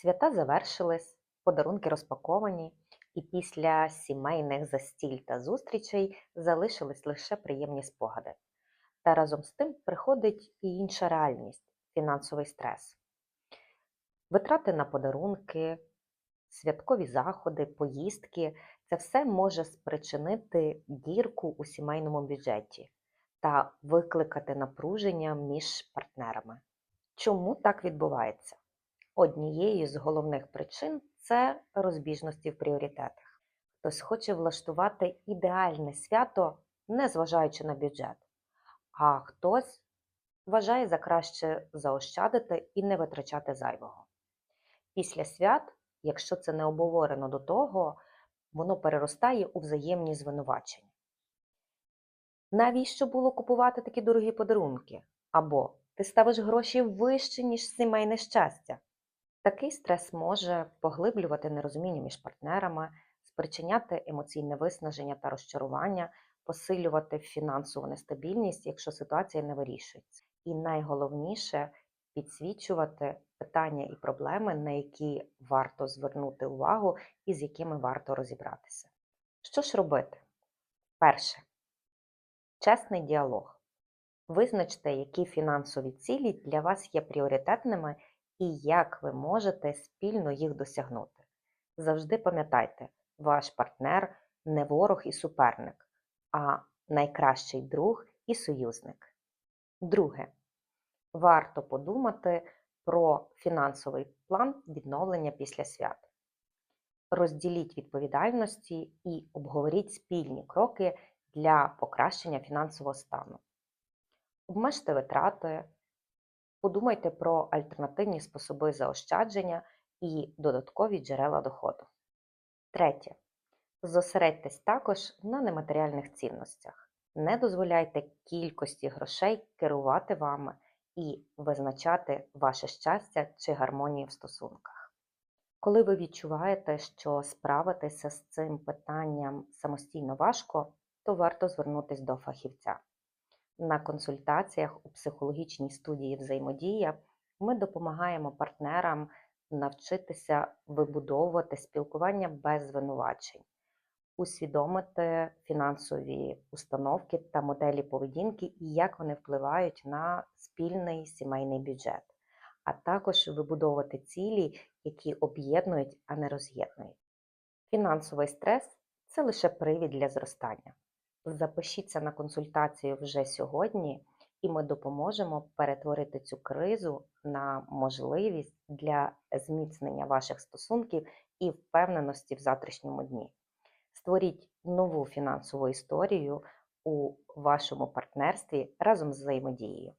Свята завершились, подарунки розпаковані, і після сімейних застіль та зустрічей залишились лише приємні спогади. Та разом з тим приходить і інша реальність фінансовий стрес. Витрати на подарунки, святкові заходи, поїздки це все може спричинити дірку у сімейному бюджеті та викликати напруження між партнерами. Чому так відбувається? Однією з головних причин це розбіжності в пріоритетах. Хтось хоче влаштувати ідеальне свято, незважаючи на бюджет, а хтось вважає за краще заощадити і не витрачати зайвого. Після свят, якщо це не обговорено до того, воно переростає у взаємні звинувачення. Навіщо було купувати такі дорогі подарунки? Або ти ставиш гроші вище, ніж сімейне щастя. Такий стрес може поглиблювати нерозуміння між партнерами, спричиняти емоційне виснаження та розчарування, посилювати фінансову нестабільність, якщо ситуація не вирішується. І найголовніше підсвічувати питання і проблеми, на які варто звернути увагу і з якими варто розібратися. Що ж робити? Перше. Чесний діалог. Визначте, які фінансові цілі для вас є пріоритетними і як ви можете спільно їх досягнути. Завжди пам'ятайте, ваш партнер не ворог і суперник, а найкращий друг і союзник. Друге. Варто подумати про фінансовий план відновлення після свят. Розділіть відповідальності і обговоріть спільні кроки для покращення фінансового стану. Обмежте витрати, подумайте про альтернативні способи заощадження і додаткові джерела доходу. Третє. Зосередьтесь також на нематеріальних цінностях. Не дозволяйте кількості грошей керувати вами і визначати ваше щастя чи гармонію в стосунках. Коли ви відчуваєте, що справитися з цим питанням самостійно важко, то варто звернутися до фахівця. На консультаціях у психологічній студії взаємодія ми допомагаємо партнерам навчитися вибудовувати спілкування без звинувачень, усвідомити фінансові установки та моделі поведінки і як вони впливають на спільний сімейний бюджет, а також вибудовувати цілі, які об'єднують, а не роз'єднують. Фінансовий стрес це лише привід для зростання. Запишіться на консультацію вже сьогодні, і ми допоможемо перетворити цю кризу на можливість для зміцнення ваших стосунків і впевненості в завтрашньому дні. Створіть нову фінансову історію у вашому партнерстві разом з взаємодією.